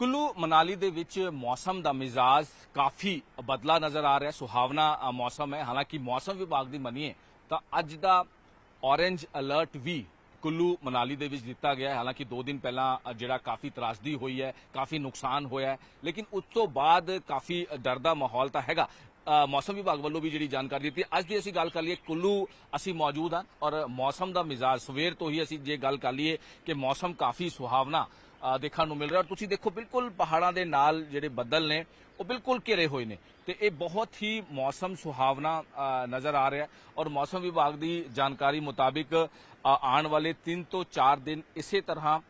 ਕੁੱਲੂ ਮਨਾਲੀ ਦੇ ਵਿੱਚ ਮੌਸਮ ਦਾ ਮਿਜ਼ਾਜ ਕਾਫੀ ਬਦਲਾ ਨਜ਼ਰ ਆ ਰਿਹਾ, ਸੁਹਾਵਣਾ ਮੌਸਮ ਹੈ। ਹਾਲਾਂਕਿ ਮੌਸਮ ਵਿਭਾਗ ਦੀ ਮੰਨੀਏ ਤਾਂ ਅੱਜ ਦਾ ਔਰੇਂਜ ਅਲਰਟ ਵੀ ਕੁੱਲੂ ਮਨਾਲੀ ਦੇ ਵਿੱਚ ਦਿੱਤਾ ਗਿਆ ਹੈ। ਹਾਲਾਂਕਿ 2 ਦਿਨ ਪਹਿਲਾਂ ਜਿਹੜਾ ਕਾਫੀ ਤਰਾਸਦੀ ਹੋਈ ਹੈ, ਕਾਫੀ ਨੁਕਸਾਨ ਹੋਇਆ ਹੈ, ਲੇਕਿਨ ਉਸ ਤੋਂ ਬਾਅਦ ਕਾਫੀ ਡਰ ਦਾ ਮਾਹੌਲ ਤਾਂ ਹੈਗਾ। ਮੌਸਮ ਵਿਭਾਗ ਵੱਲੋਂ ਵੀ ਜਿਹੜੀ ਜਾਣਕਾਰੀ ਦਿੱਤੀ ਅੱਜ ਦੀ ਅਸੀਂ ਗੱਲ ਕਰ ਲਈਏ ਕੁੱਲੂ, ਅਸੀਂ ਮੌਜੂਦ ਹਾਂ ਔਰ ਮੌਸਮ ਦਾ ਮਿਜ਼ਾਜ ਸਵੇਰ ਤੋਂ ਹੀ ਅਸੀਂ ਜੇ ਗੱਲ ਕਰ ਲਈਏ ਕਿ ਮੌਸਮ ਕਾਫੀ ਸੁਹਾਵਣਾ ਦੇਖਣ ਨੂੰ ਮਿਲ ਰਿਹਾ। ਔਰ ਤੁਸੀਂ ਦੇਖੋ, ਬਿਲਕੁਲ ਪਹਾੜਾਂ ਦੇ ਨਾਲ ਜਿਹੜੇ ਬੱਦਲ ਨੇ, ਉਹ ਬਿਲਕੁਲ ਘਿਰੇ ਹੋਏ ਨੇ। ਤੇ ਇਹ ਬਹੁਤ ਹੀ ਮੌਸਮ ਸੁਹਾਵਣਾ ਨਜ਼ਰ ਆ ਰਿਹਾ ਔਰ ਮੌਸਮ ਵਿਭਾਗ ਦੀ ਜਾਣਕਾਰੀ ਮੁਤਾਬਿਕ ਆਉਣ ਵਾਲੇ 3 ਤੋਂ 4 ਦਿਨ ਇਸੇ ਤਰ੍ਹਾਂ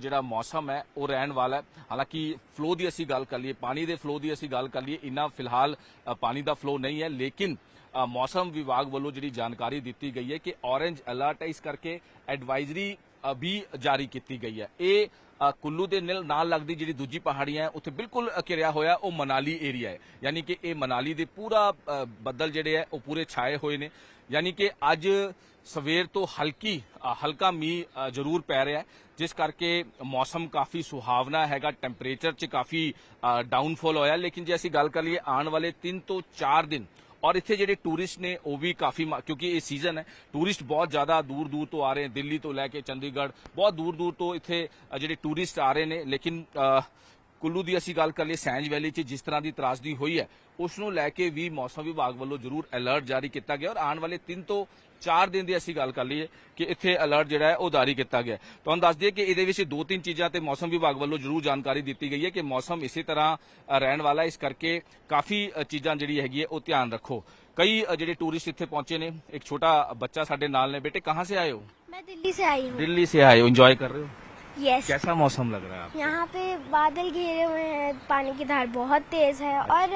ਜਿਹੜਾ ਮੌਸਮ ਹੈ, ਉਹ ਰਹਿਣ ਵਾਲਾ ਹੈ। ਹਾਲਾਂਕਿ ਫਲੋ ਦੀ ਅਸੀਂ ਗੱਲ ਕਰ ਲਈਏ, ਪਾਣੀ ਦੇ ਫਲੋ ਦੀ ਅਸੀਂ ਗੱਲ ਕਰ ਲਈਏ, ਇੰਨਾ ਫਿਲਹਾਲ ਪਾਣੀ ਦਾ ਫਲੋ ਨਹੀਂ ਹੈ। ਲੇਕਿਨ ਮੌਸਮ ਵਿਭਾਗ ਵੱਲੋਂ ਜਿਹੜੀ ਜਾਣਕਾਰੀ ਦਿੱਤੀ ਗਈ ਹੈ ਕਿ ਔਰੇਂਜ ਅਲਰਟ ਹੈ। ਇਸ ਕਰਕੇ ਐਡਵਾਈਜ਼ਰੀ ਵੀ ਜਾਰੀ ਕੀਤੀ ਗਈ ਹੈ। ਇਹ ਕੁੱਲੂ ਦੇ ਨਿਲ- ਨਾਲ ਲੱਗਦੀ ਜਿਹੜੀ ਦੂਜੀ ਪਹਾੜੀ ਹੈ, ਉੱਥੇ ਬਿਲਕੁਲ ਘਿਰਿਆ ਹੋਇਆ ਉਹ ਮਨਾਲੀ ਏਰੀਆ ਹੈ। ਯਾਨੀ ਕਿ ਇਹ ਮਨਾਲੀ ਦੇ ਪੂਰਾ ਬੱਦਲ ਜਿਹੜੇ ਹੈ, ਉਹ ਪੂਰੇ ਛਾਏ ਹੋਏ ਨੇ। ਯਾਨੀ ਕਿ ਅੱਜ ਸਵੇਰ ਤੋਂ ਹਲਕੀ ਹਲਕਾ ਮੀਂਹ ਜ਼ਰੂਰ ਪੈ ਰਿਹਾ ਹੈ। ਜਿਸ ਕਰਕੇ ਮੌਸਮ ਕਾਫੀ ਸੁਹਾਵਣਾ ਹੈਗਾ, ਟੈਂਪਰੇਚਰ 'ਚ ਕਾਫੀ ਡਾਊਨਫਾਲ ਹੋਇਆ। ਲੇਕਿਨ ਜੇ ਅਸੀਂ ਗੱਲ ਕਰ ਲਈਏ ਆਉਣ ਵਾਲੇ 3 ਤੋਂ 4 ਦਿਨ ਔਰ ਇੱਥੇ ਜਿਹੜੇ ਟੂਰਿਸਟ ਨੇ ਉਹ ਵੀ ਕਾਫੀ ਕਿਉਂਕਿ ਇਹ ਸੀਜ਼ਨ ਹੈ ਟੂਰਿਸਟ ਬਹੁਤ ਜ਼ਿਆਦਾ ਦੂਰ ਦੂਰ ਤੋਂ ਆ ਰਹੇ ਨੇ ਦਿੱਲੀ ਤੋਂ ਲੈ ਕੇ ਚੰਡੀਗੜ੍ਹ ਬਹੁਤ ਦੂਰ ਦੂਰ ਤੋਂ ਇੱਥੇ ਜਿਹੜੇ ਟੂਰਿਸਟ ਆ ਰਹੇ ਨੇ ਲੇਕਿਨ ਕੁੱਲੂ ਦੀ ਅਸੀਂ ਗੱਲ ਕਰ ਲਈ ਸੈਂਜ ਵੈਲੀ 'ਚ ਜਿਸ ਤਰ੍ਹਾਂ ਦੀ ਤਰਾਸਦੀ ਹੋਈ ਹੈ ਉਸ ਨੂੰ ਲੈ ਕੇ ਵੀ ਮੌਸਮ ਵਿਭਾਗ ਵੱਲੋਂ ਜ਼ਰੂਰ ਅਲਰਟ ਜਾਰੀ ਕੀਤਾ ਗਿਆ ਔਰ ਆਉਣ ਵਾਲੇ 3 ਤੋਂ 4 ਦਿਨ ਦੀ ਅਸੀਂ ਗੱਲ ਕਰ ਲਈਏ ਕਿ ਇੱਥੇ ਅਲਰਟ ਜਿਹੜਾ ਹੈ ਉਹ ਜਾਰੀ ਕੀਤਾ ਗਿਆ ਤੁਹਾਨੂੰ ਦੱਸ ਦਈਏ ਕਿ ਇਹਦੇ ਵਿੱਚ ਦੋ ਤਿੰਨ ਚੀਜ਼ਾਂ ਤੇ ਮੌਸਮ ਵਿਭਾਗ ਵੱਲੋਂ ਜ਼ਰੂਰ ਜਾਣਕਾਰੀ ਦਿੱਤੀ ਗਈ ਹੈ ਕਿ ਮੌਸਮ ਇਸੇ ਤਰ੍ਹਾਂ ਰਹਿਣ ਵਾਲਾ ਇਸ ਕਰਕੇ ਕਾਫੀ ਚੀਜ਼ਾਂ ਜਿਹੜੀ ਹੈਗੀ ਹੈ ਉਹ ਧਿਆਨ ਰੱਖੋ। ਕਈ ਜਿਹੜੇ ਟੂਰਿਸਟ ਇੱਥੇ ਪਹੁੰਚੇ ਨੇ ਇੱਕ ਛੋਟਾ ਬੱਚਾ ਸਾਡੇ ਨਾਲ ਨੇ। ਬੇਟੇ ਕਹਾਂ ਸੇ ਆਏ ਹੋ? ਮੈਂ ਦਿੱਲੀ ਸੇ ਆਈ ਹੂੰ। ਦਿੱਲੀ ਸੇ ਆਏ ਹੋ। ਇੰਜੋਏ ਕਰ ਰਹੇ ਹੋ? यस कैसा मौसम लग रहा है आपको यहाँ पे बादल घिरे हुए हैं पानी की धार बहुत तेज है और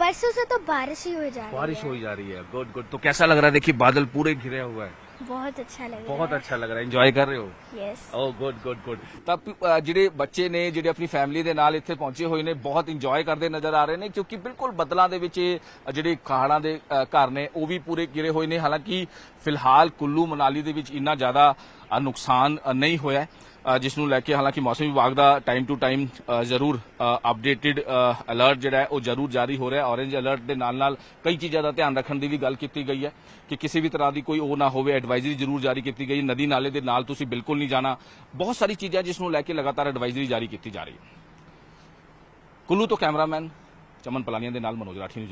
परसों से तो बारिश ही हो जा रही बारिश है हो जा रही है गुड गुड तो कैसा लग रहा है देखिए बादल पूरे घिरे हुआ है बहुत अच्छा लग रहा बहुत अच्छा लग रहा है एंजॉय कर रहे हो है yes oh good good good ਤਾਂ ਪ- ਅ, ਜਿਹੜੇ ਬੱਚੇ ਨੇ ਜਿਹੜੇ ਆਪਣੀ ਫੈਮਿਲੀ ਦੇ ਨਾਲ ਇੱਥੇ ਪਹੁੰਚੇ ਹੋਏ ਨੇ ਬਹੁਤ ਇੰਜੋਏ ਕਰਦੇ ਨਜ਼ਰ ਆ ਰਹੇ ਨੇ ਕਿਉਂਕਿ ਬਿਲਕੁਲ ਬੱਦਲਾਂ ਦੇ ਵਿੱਚ ਇਹ ਅ, ਜਿਹੜੇ ਪਹਾੜਾਂ ਦੇ ਅ, ਘਰ ਨੇ ਉਹ ਵੀ ਪੂਰੇ ਗਿਰੇ ਹੋਏ ਨੇ ਹਾਲਾਂਕਿ ਫਿਲਹਾਲ ਕੁੱਲੂ ਮਨਾਲੀ ਦੇ ਵਿੱਚ ਇੰਨਾ ਜ਼ਿਆਦਾ ਅ, ਨੁਕਸਾਨ ਅ, ਨਹੀਂ ਹੋਇਆ ਹੈ, ਅ, ਜਿਸ ਨੂੰ ਲੈ ਕੇ ਹਾਲਾਂਕਿ ਮੌਸਮ ਵਿਭਾਗ ਦਾ ਟਾਈਮ ਟੂ ਟਾਈਮ ਜ਼ਰੂਰ ਅਪਡੇਟਡ ਅਲਰਟ ਜਿਹੜਾ ਉਹ ਜ਼ਰੂਰ ਜਾਰੀ ਹੋ ਰਿਹਾ ਹੈ। ਔਰੇਂਜ ਅਲਰਟ ਦੇ ਨਾਲ ਨਾਲ ਕਈ ਚੀਜ਼ਾਂ ਦਾ ਧਿਆਨ ਰੱਖਣ ਦੀ ਵੀ ਗੱਲ ਕੀਤੀ ਗਈ ਹੈ ਕਿ ਕਿਸੇ ਵੀ ਤਰ੍ਹਾਂ ਦੀ ਕੋਈ ਉਹ ਨਾ ਹੋਵੇ ਐਡਵਾਈਜ਼ਰੀ ਜ਼ਰੂਰ ਜਾਰੀ ਕੀਤੀ ਗਈ ਨਦੀ ਨਾਲੇ ਦੇ ਨਾਲ ਤੁਸੀਂ ਬਿਲਕੁਲ ਨਹੀਂ ਜਾਣਾ। ਬਹੁਤ ਸਾਰੀ ਚੀਜ਼ਾਂ ਜਿਸ ਨੂੰ ਲੈ ਕੇ ਲਗਾਤਾਰ ਐਡਵਾਈਜ਼ਰੀ ਜਾਰੀ ਕੀਤੀ ਜਾ ਰਹੀ ਹੈ। ਕੁੱਲੂ ਤੋਂ ਕੈਮਰਾਮੈਨ ਚਮਨ ਪਲਾਨੀਆਂ ਦੇ ਨਾਲ ਮਨੋਜ ਰਾਠੀ ਨੂੰ